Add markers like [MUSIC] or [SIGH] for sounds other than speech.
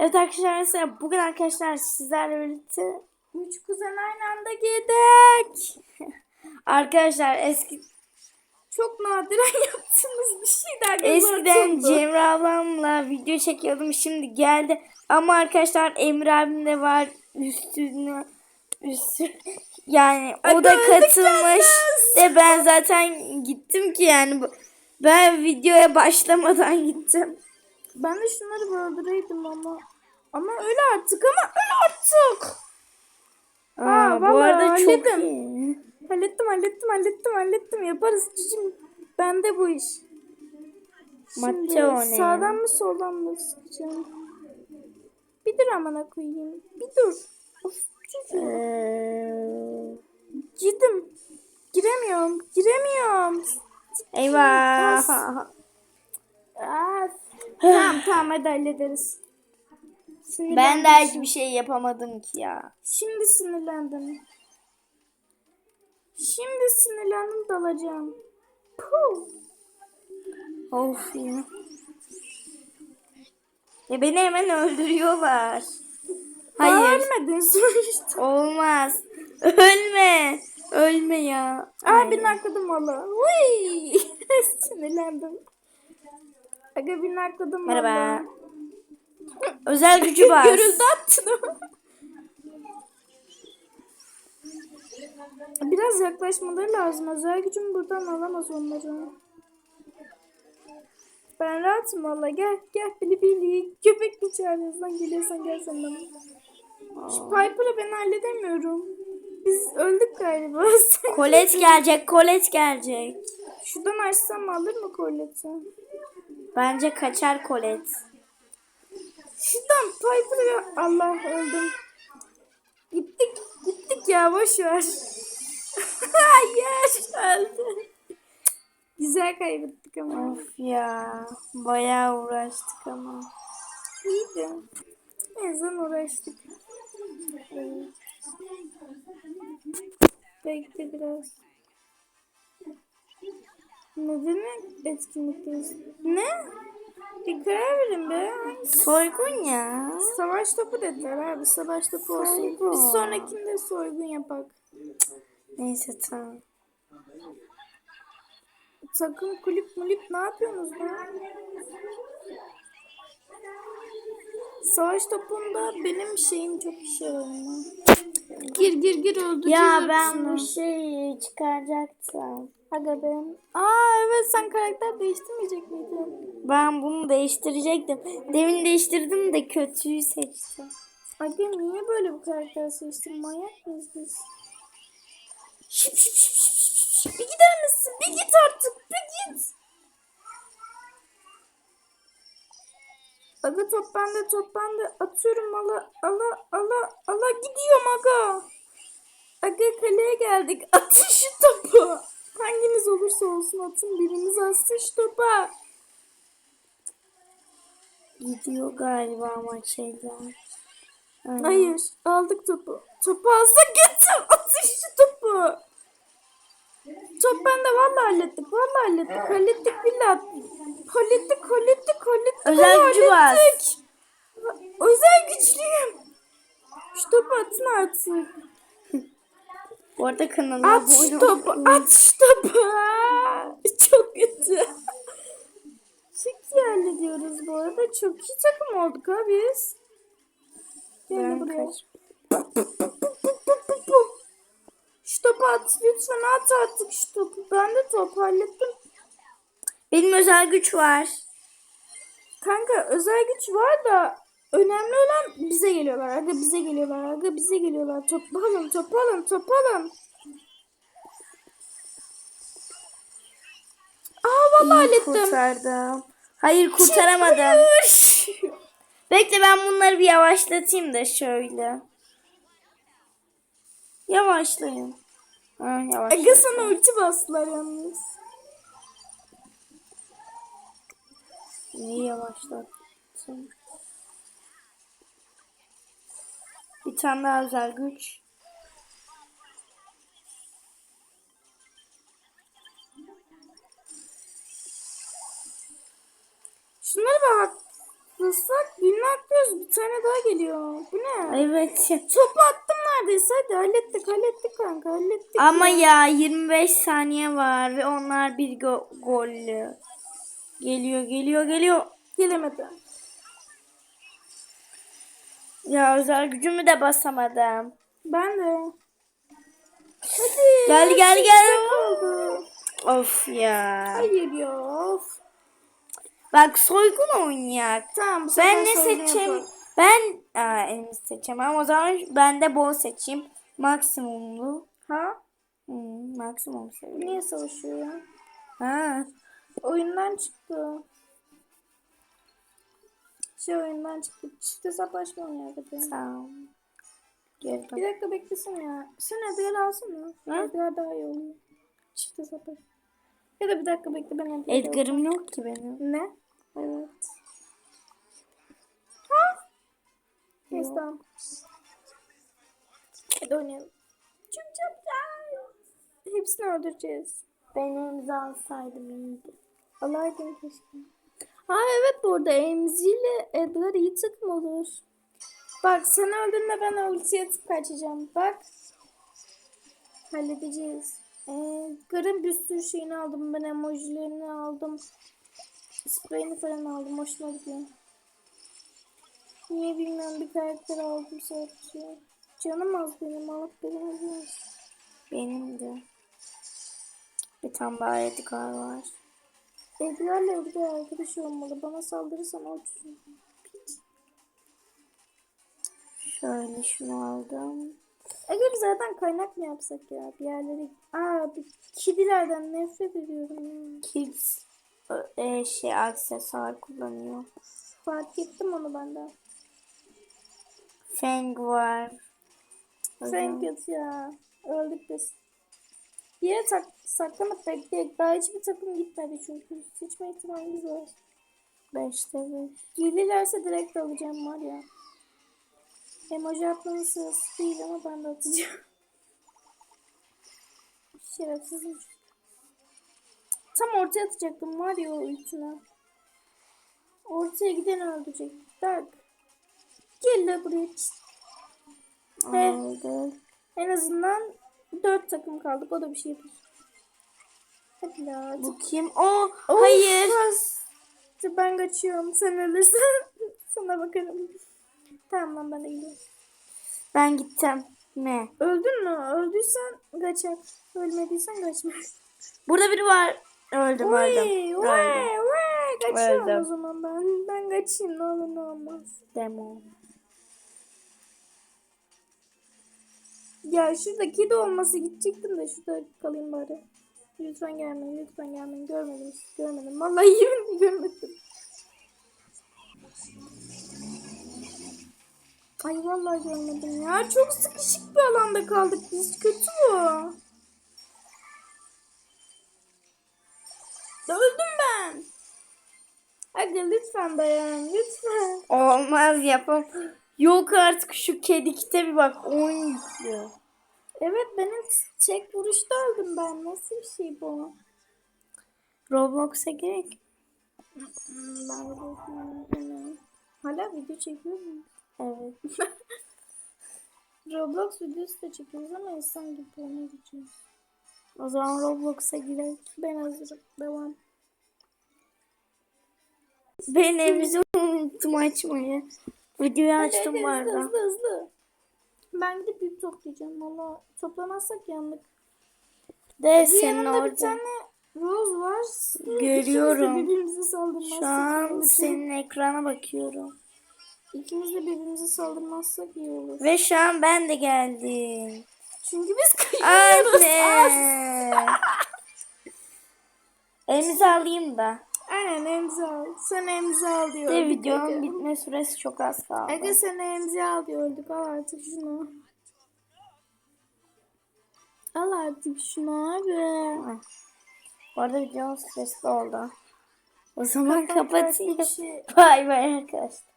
Evet arkadaşlar mesela bugün arkadaşlar sizlerle birlikte Üç kuzen aynı anda girdik. [LAUGHS] arkadaşlar eski Çok nadiren [LAUGHS] yaptığımız bir şey derken eskiden Cemre ablamla video çekiyordum şimdi geldi ama arkadaşlar Emre abim de var üstüne üstü yani o da katılmış ve ben zaten gittim ki yani ben videoya başlamadan gittim. Ben de şunları böldüreydim ama. Ama öyle artık ama öyle artık. Aa, bu vallahi arada çok hallettim. iyi. Hallettim hallettim hallettim hallettim. Yaparız cicim. Bende bu iş. Şimdi Matteo ne? sağdan mı soldan mı sıkacağım? Bir dur amına koyayım. Bir dur. Of cicim. Ee, Girdim. Giremiyorum. Giremiyorum. eyvah. Aa, tamam tamam hadi hallederiz. Ben de hiçbir şey yapamadım ki ya. Şimdi sinirlendim. Şimdi sinirlendim dalacağım. Puh. Of ya. Ya beni hemen öldürüyorlar. Hayır. ölmedin sonuçta. Olmaz. Ölme. Ölme ya. Aa nakladım valla. Uy. [LAUGHS] sinirlendim. Aga bir nakladım valla. Merhaba. Özel gücü [LAUGHS] var. Görüldü attın ama. Biraz yaklaşmaları lazım. Özel gücüm buradan alamaz onları. Ben rahatım valla. Gel gel bili bili. Köpek mi çağırıyorsan geliyorsan gel sen bana. Şu Piper'ı ben halledemiyorum. Biz öldük galiba. [LAUGHS] Kolet gelecek. Kolet gelecek. Şuradan açsam alır mı Colette'i? Bence kaçar Kolet. Şuradan Piper'ı Allah öldüm. Gittik gittik ya boş ver. [LAUGHS] Hayır öldü. Güzel kaybettik ama. Of ya. Bayağı uğraştık ama. İyiydi. En azından uğraştık. Bekle biraz. Neden etkinlikteyiz? Ne? Bir karar verin be. Hangisi? Soygun ya. Savaş topu dediler abi. Savaş topu olsun. Soygun. Bir sonrakinde soygun yapak. Neyse tamam. Takım kulüp mulüp ne yapıyorsunuz lan? Savaş topunda benim şeyim çok işe yarıyor. Gir gir gir öldüreceğiz Ya ben bu şeyi çıkaracaktım. Aga ben. Aa evet sen karakter değiştirmeyecek miydin? Ben bunu değiştirecektim. Demin değiştirdim de kötüyü seçtim. Aga niye böyle bir karakter seçtin? Manyak mıyız biz? Şıp şıp şıp şıp şıp. Bir gider misin? Bir git artık. Bir git. Aga top bende top bende. Atıyorum ala ala ala ala gidiyorum aga. Aga kaleye geldik. [LAUGHS] Atın şu topu. Hanginiz olursa olsun atın. Biriniz atsın şu topa. Gidiyor galiba maç şeyden. Hayır. Aldık topu. Topu alsak getir. [LAUGHS] Atın şu topu. Top bende vallahi hallettik. Vallahi hallettik. Hallettik billahi. Hallettik hallettik hallettik. Özel gücü var. hallettik. Özel güçlüyüm. Şu topu atın artık. Bu arada kanala At şu topu. At şu topu. Çok kötü. Çok iyi hallediyoruz bu arada. Çok iyi takım olduk ha biz. Gel Ben buraya. kaç- topu at. Lütfen at artık şu topu. Ben de top hallettim. Benim özel güç var. Kanka özel güç var da önemli olan bize geliyorlar. Aga bize geliyorlar. Aga bize geliyorlar. Top alın, top alın, top alın. Aa vallahi İyi hallettim. kurtardım. Hayır kurtaramadım. Hayır. [LAUGHS] Bekle ben bunları bir yavaşlatayım da şöyle. Yavaşlayın. Ha, yavaş. Aga sana ulti bastılar yalnız. Neyi yavaşlattım? Bir tane daha özel güç. Şunları bir haklısın. tane daha geliyor. Bu ne? Evet. Topu attım Hadi hallettik hallettik kanka hallettik. Ama ya 25 saniye var ve onlar bir go- gollü. Geliyor geliyor geliyor. Gelemedi. Ya özel gücümü de basamadım. Ben de. Hadi. Gel gel gel. Of ya. Hayır ya. Of. Bak soygun oynayak. Tamam bu Ben ne soygun seçeyim? yapalım. Ben Aa, elimi seçemem. O zaman ben de bol seçeyim. Maksimumlu. Ha? Hmm, maksimum seviyorum. Niye savaşıyor ya? Ha. Oyundan çıktı. Şey oyundan çıktı. Çift hesaplaşma oynuyor hadi. Tamam. Bir dakika beklesin ya. Sen Edgar alsana. Hı? Edgar daha iyi oluyor. Çift hesaplaşma. Ya da bir dakika bekle ben Edgar'ı alayım. Edgar'ım yok ki benim. Ne? Evet. Neyse tamam. Hadi oynayalım. Çok çok güzel. Hepsini öldüreceğiz. Ben imza alsaydım iyiydi. Alaydın keşke. Ha evet bu arada Emzi ile Edgar iyi takım olur. Bak sen öldürme ben ultiye atıp kaçacağım. Bak. Halledeceğiz. Edgar'ın bir sürü şeyini aldım. Ben emojilerini aldım. Spreyini falan aldım. Hoşuma gidiyor. Niye bilmiyorum bir karakter aldım sadece. Canım az benim alıp benim. Benim de. Bir tane daha Edgar var. Edgar'la Edgar arkadaş olmalı. Bana saldırırsan uçsun. Şöyle şunu aldım. Eğer zaten kaynak mı yapsak ya bir yerlere? Aa bir kedilerden nefret ediyorum ya. Kids e, şey aksesuar kullanıyor. Fark ettim onu benden. Feng var. Kötü ya. Öldük biz. Bir yere tak saklanıp bekleyek. Daha hiçbir takım gitmedi çünkü. Seçme ihtimalimiz var. Beşte beş. Gelirlerse direkt alacağım var ya. Emoji atmanın sırası değil ama ben de atacağım. [LAUGHS] Şerefsizim. Tam ortaya atacaktım var ya o. Ortaya giden öldürecek. Tak. Gel de buraya. Aldı. En azından dört takım kaldık. O da bir şey yapar. Hadi la. Bu kim? O Of, hayır. az. Ben kaçıyorum. Sen ölürsen [LAUGHS] sana bakarım. Tamam ben de gidiyorum. Ben gittim. Ne? Öldün mü? Öldüysen kaçak. Ölmediysen kaçma. Burada biri var. Öldüm Vay öldüm. vay Öldüm. Kaçıyorum Öldüm. o zaman ben. Ben kaçayım ne olur ne olmaz. Demo. Ya şurada kedi olması gidecektim de şurada kalayım bari. Lütfen gelmeyin, lütfen gelmeyin. Görmedim, görmedim. Vallahi [LAUGHS] yemin görmedim. Ay vallahi görmedim ya. Çok sıkışık bir alanda kaldık biz. Kötü bu. Öldüm ben. Hadi lütfen dayan, lütfen. Olmaz yapam. Yok artık şu kedikte bir bak. 10 yüklü. Evet benim çek vuruşta öldüm ben. Nasıl bir şey bu? Roblox'a gerek. Hala video çekiyor mu? Evet. [LAUGHS] Roblox videosu da çekiyoruz ama insan gibi ona gideceğiz. O zaman Roblox'a girelim. Ben hazırım. Devam. Ben evimizi unuttum açmayı. Videoyu açtım bu arada. hızlı hızlı. Ben gidip ip toplayacağım. Valla toplamazsak yandık. De Bir senin yanımda bir orada. tane Rose var. Görüyorum. İkimiz de birbirimize saldırmazsak Şu iyi an olur. senin ekrana bakıyorum. İkimiz de birbirimize saldırmazsak iyi olur. Ve şu an ben de geldim. Çünkü biz kayıyoruz. Anne. Elimizi alayım da. Aynen emzi al. Sen emzi al diyor. De videonun bitme süresi çok az kaldı. Ege sen emzi al diyor. Öldük al artık şunu. Al artık şunu abi. Bu arada videonun süresi doldu. O zaman Kapat kapatayım. artık. Bay bay arkadaşlar.